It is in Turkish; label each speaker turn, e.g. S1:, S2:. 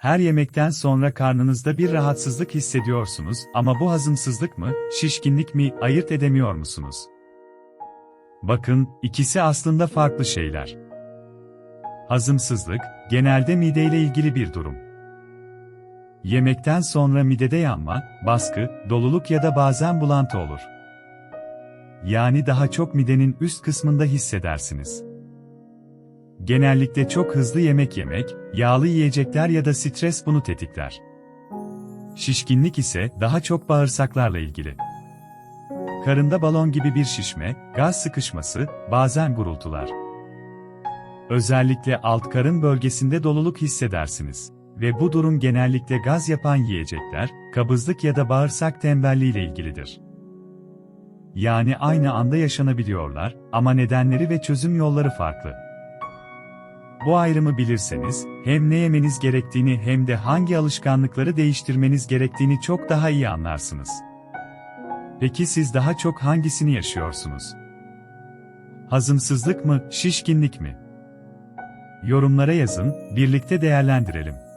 S1: Her yemekten sonra karnınızda bir rahatsızlık hissediyorsunuz ama bu hazımsızlık mı, şişkinlik mi ayırt edemiyor musunuz? Bakın, ikisi aslında farklı şeyler. Hazımsızlık, genelde mideyle ilgili bir durum. Yemekten sonra midede yanma, baskı, doluluk ya da bazen bulantı olur. Yani daha çok midenin üst kısmında hissedersiniz. Genellikle çok hızlı yemek yemek, yağlı yiyecekler ya da stres bunu tetikler. Şişkinlik ise daha çok bağırsaklarla ilgili. Karında balon gibi bir şişme, gaz sıkışması, bazen gurultular. Özellikle alt karın bölgesinde doluluk hissedersiniz. Ve bu durum genellikle gaz yapan yiyecekler, kabızlık ya da bağırsak tembelliği ile ilgilidir. Yani aynı anda yaşanabiliyorlar ama nedenleri ve çözüm yolları farklı. Bu ayrımı bilirseniz, hem ne yemeniz gerektiğini hem de hangi alışkanlıkları değiştirmeniz gerektiğini çok daha iyi anlarsınız. Peki siz daha çok hangisini yaşıyorsunuz? Hazımsızlık mı, şişkinlik mi? Yorumlara yazın, birlikte değerlendirelim.